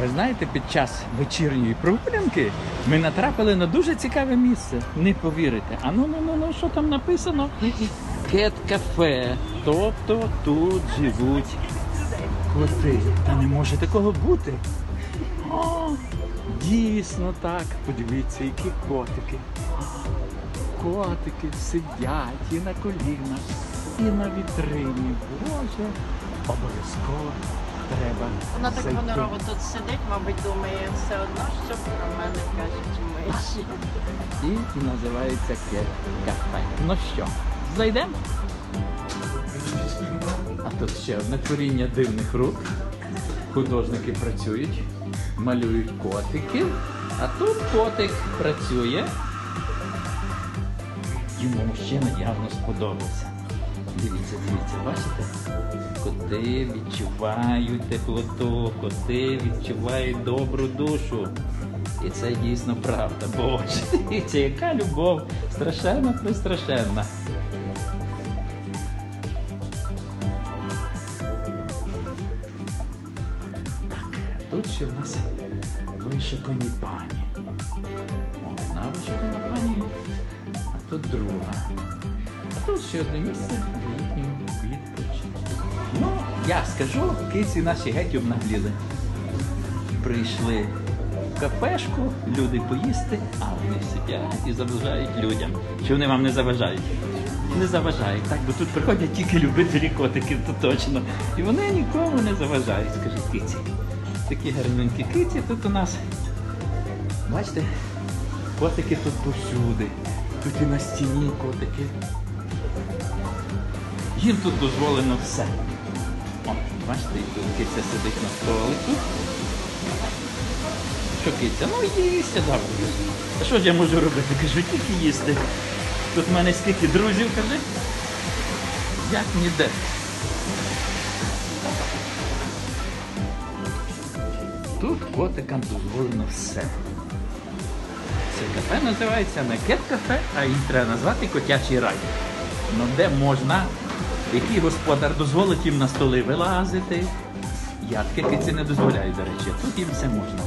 Ви знаєте, під час вечірньої прогулянки ми натрапили на дуже цікаве місце. Не повірите. А ну ну ну ну що там написано? Кет кафе. Тобто тут живуть коти. Та не може такого бути. О, дійсно так. Подивіться, які котики. Котики сидять і на колінах, і на вітрині. Боже, обов'язково треба. Вона так зайти. гонорово тут сидить, мабуть, думає все одно, що про мене кажуть миші. І називається Кет Кафе. Ну що, зайдемо? А тут ще одне творіння дивних рук. Художники працюють, малюють котиків, а тут котик працює. Йому мужчина явно сподобався. Дивіться, дивіться, бачите? Коти відчувають теплоту, коти відчувають добру душу. І це дійсно правда. Боже, дивіться, яка любов страшенна пристрашенна. Так, тут ще в нас вишикані пані. Одна вишикана пані, а тут друга. Тут ще одне місце. Ну, я скажу, киці наші геть обнагліли. Прийшли в кафешку, люди поїсти, а вони сидять і заважають людям. Чи вони вам не заважають? Не заважають, так, бо тут приходять тільки любителі котиків, то точно. І вони нікому не заважають, скажіть киці. Такі гарненькі киці тут у нас. Бачите, котики тут повсюди. Тут і на стіні котики. Їм тут дозволено все. О, бачите, киця сидить на столику. Що киця? Ну їсть, завжди. А що ж я можу робити? Кажу, тільки їсти. Тут в мене скільки друзів, кажи. Як ніде. Тут котикам дозволено все. Це кафе називається не кет-кафе, а її треба назвати котячий рай. Ну де можна, який господар дозволить їм на столи вилазити. Я таке киці не дозволяю, до речі, тут їм все можна.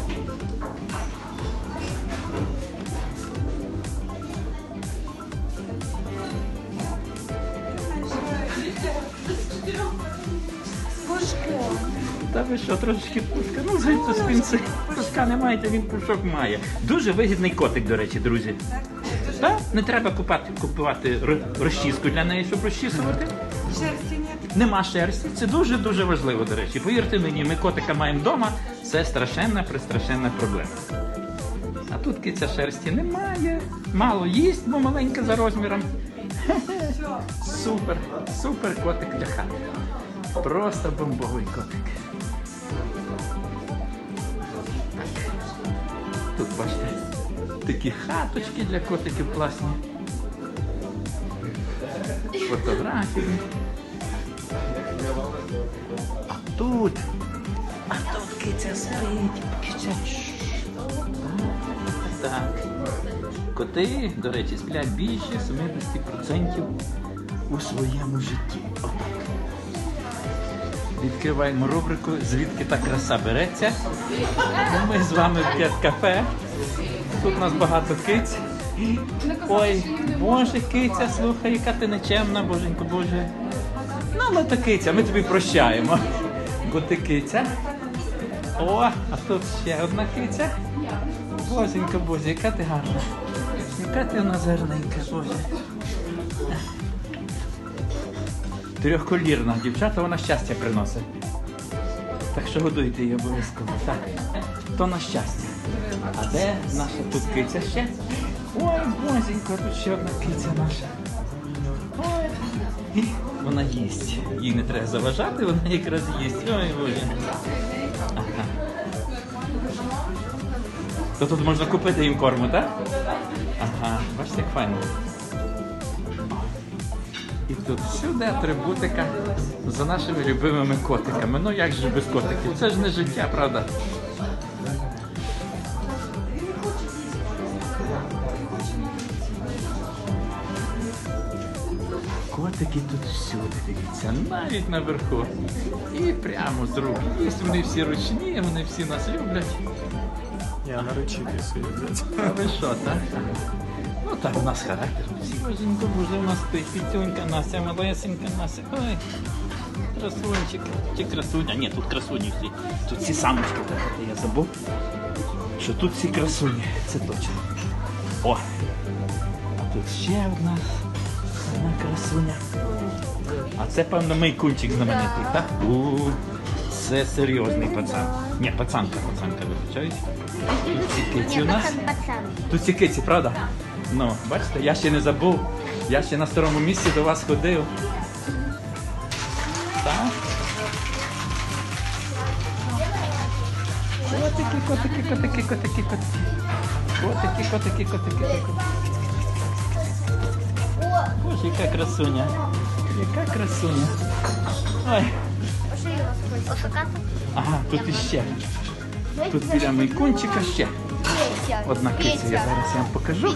Та ви що, трошечки пушка? Ну, звідси він це пушка не маєте, він пушок має. Дуже вигідний котик, до речі, друзі. Так? Не треба купати, купувати ро- розчіску для неї, щоб розчісувати. Шерсти нет. Нема шерсті. Це дуже-дуже важливо, до речі. Повірте мені, ми котика маємо вдома, це страшенна, пристрашенна проблема. А тут киця шерсті немає. Мало їсть, бо маленька за розміром. Супер, супер котик для хати. Просто бомбовий котик. Тут бачите, такі хаточки для котиків класні. Фотографії. А тут, а тут киця спить. Киця. Шш. Так. Коти, до речі, сплять більше 70% у своєму житті. Отак. Відкриваємо рубрику Звідки та краса береться. Ми з вами в кет-кафе. Тут у нас багато киць. Ой, Боже, киця, слухай, яка ти нечемна, боженько, Боже. Ну, ми то киця, ми тобі прощаємо. Бо ти киця. О, а тут ще одна киця. Боженька, Боже, яка ти гарна. Яка ти у нас Боже. Трьохколірна дівчата, вона щастя приносить. Так що годуйте її обов'язково. Так. То на щастя. А де наша тут киця ще? Ой, бозенько, тут ще одна киця наша. Ой. Вона їсть. Їй не треба заважати, вона якраз їсть. Ой, боже. То тут можна купити їм корму, так? Ага, бачите, як файно. І тут всюди атрибутика за нашими любимими котиками. Ну як же без котиків? Це ж не життя, правда? Котики тут всюди, дивіться, навіть наверху. І прямо з рук. Є вони всі ручні, вони всі нас люблять. Я на речі. А ви що, так? Ну так, у нас характер. Всі боженько, боже, у нас стоїть пітюнька Настя, малесенька Настя. Ой, красунчик. Чи красуня? Ні, тут красуні всі. Тут всі самочки, так, я забув. Що тут всі красуні, це точно. О! А тут ще одна, одна красуня. А це, певно, майкунчик знаменитий, так? У, це серйозний пацан. Ні, пацанка, пацанка, вибачаюсь. Тут ці киці у нас. Тут ці киці, правда? Ну, бачите, я ще не забув. Я ще на старому місці до вас ходив. Так? Котики, котики, котики, котики, котики. Котики, котики, котики, котики. Боже, яка красуня. Яка красуня. Ой, ага, тут іще. Тут біля майкунчика ще. Одна киця, я зараз я вам покажу.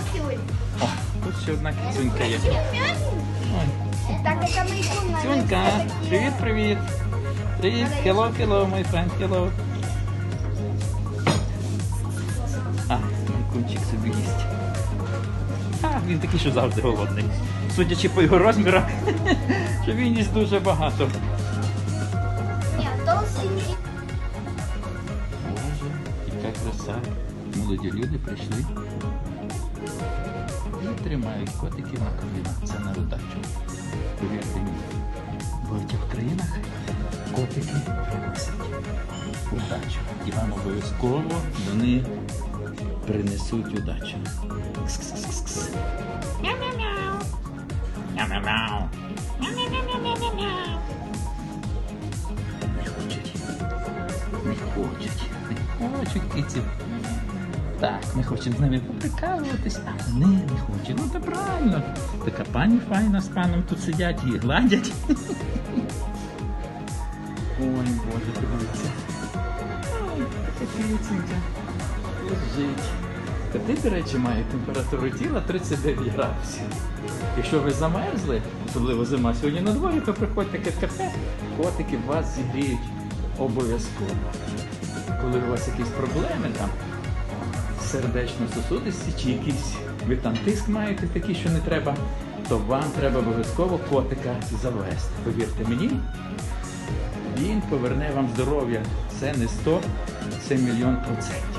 О, тут ще одна кицюнька є. Ой. Так, это майкун. Цюнька, привіт, hello, hello, my friend, hello. А, кунчик собі їсть. Він такий, що завжди голодний. Судячи по його розмірах, що він їсть дуже багато. Толстенький. Боже, яка краса. Молоді люди прийшли. І тримають котиків на колінах. Це на удачу. Повірте мені. В багатьох країнах котики приносять удачу. І вам обов'язково вони принесуть удачу. Мяу-мяу-мяу. Мяу-мяу-мяу. Мяу-мяу-мяу-мяу-мяу. Не хочуть. Не хочуть. Не хочуть киців. Так, ми хочемо з ними поприкалуватись, а вони не хочуть. Ну то правильно. Така пані файна з паном тут сидять і гладять. Ой, Боже, подивіться. Ой, така киценька. Лежить. Коти, до речі, мають температуру тіла 39 градусів. Якщо ви замерзли, особливо зима сьогодні на дворі, то приходьте в кафе, котики вас зігріють обов'язково. Коли у вас якісь проблеми там, сердечно-сосудисті чи якісь ви там тиск маєте такий, що не треба, то вам треба обов'язково котика завести. Повірте мені, він поверне вам здоров'я. Це не 100, це мільйон процентів.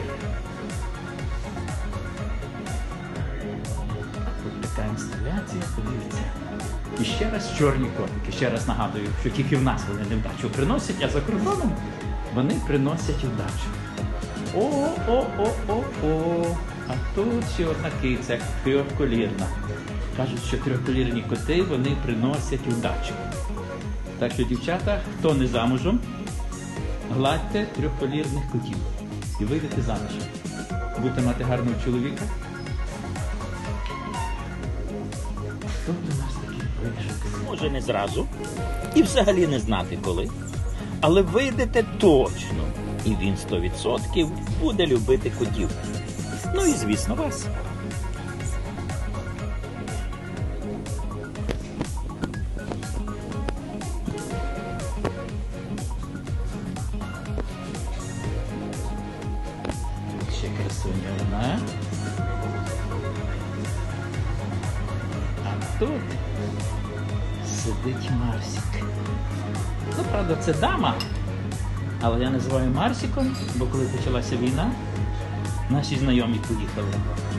Така інсталяція, подивіться. І ще раз чорні котики. Ще раз нагадую, що тільки в нас вони невдачу приносять, а за кордоном вони приносять удачу. О, о, о, о, о. А тут ще одна киця трьохколірна. Кажуть, що трьохколірні коти вони приносять удачу. Так що, дівчата, хто не замужем, гладьте трьохколірних котів і вийдете заміж. Будете мати гарного чоловіка. Тут у нас вишики. може не зразу і взагалі не знати коли. Але вийдете точно, і він 100% буде любити котів. Ну і звісно вас. Ще красуня одна. Тут сидить Марсик. Ну, правда, це дама. Але я називаю Марсиком, бо коли почалася війна, наші знайомі поїхали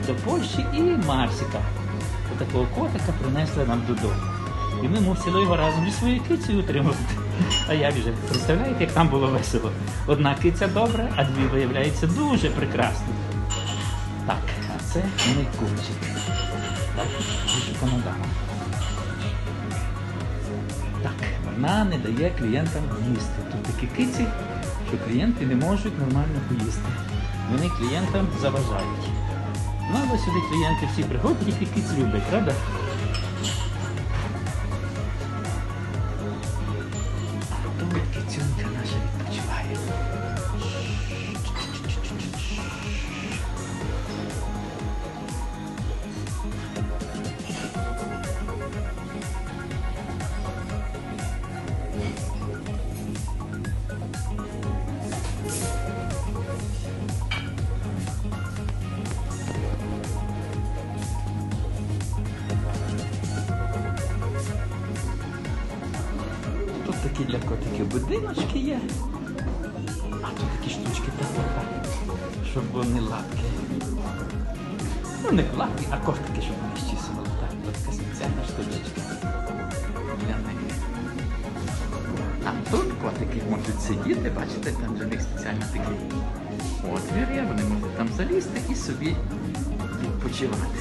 до Польщі і Марсика. Отакого котика принесли нам додому. І ми мусили його разом зі своєю кицею утримувати. А як же? Представляєте, як там було весело? Одна киця добра, а дві виявляються дуже прекрасні. Так, а це. Так, дуже. Так, вона не дає клієнтам їсти. Тут такі киці, що клієнти не можуть нормально поїсти. Вони клієнтам заважають. Ну, але сюди клієнти всі приходять які киць люблять, правда? Такі для котиків будиночки є. А тут такі штучки та щоб вони лапки. Ну, не лапки, а ковтики, щоб вони щісували. Так, така спеціальна штучечка. Для них. А тут котики можуть сидіти, бачите, там для них спеціально такий отвір є, вони можуть там залізти і собі відпочивати.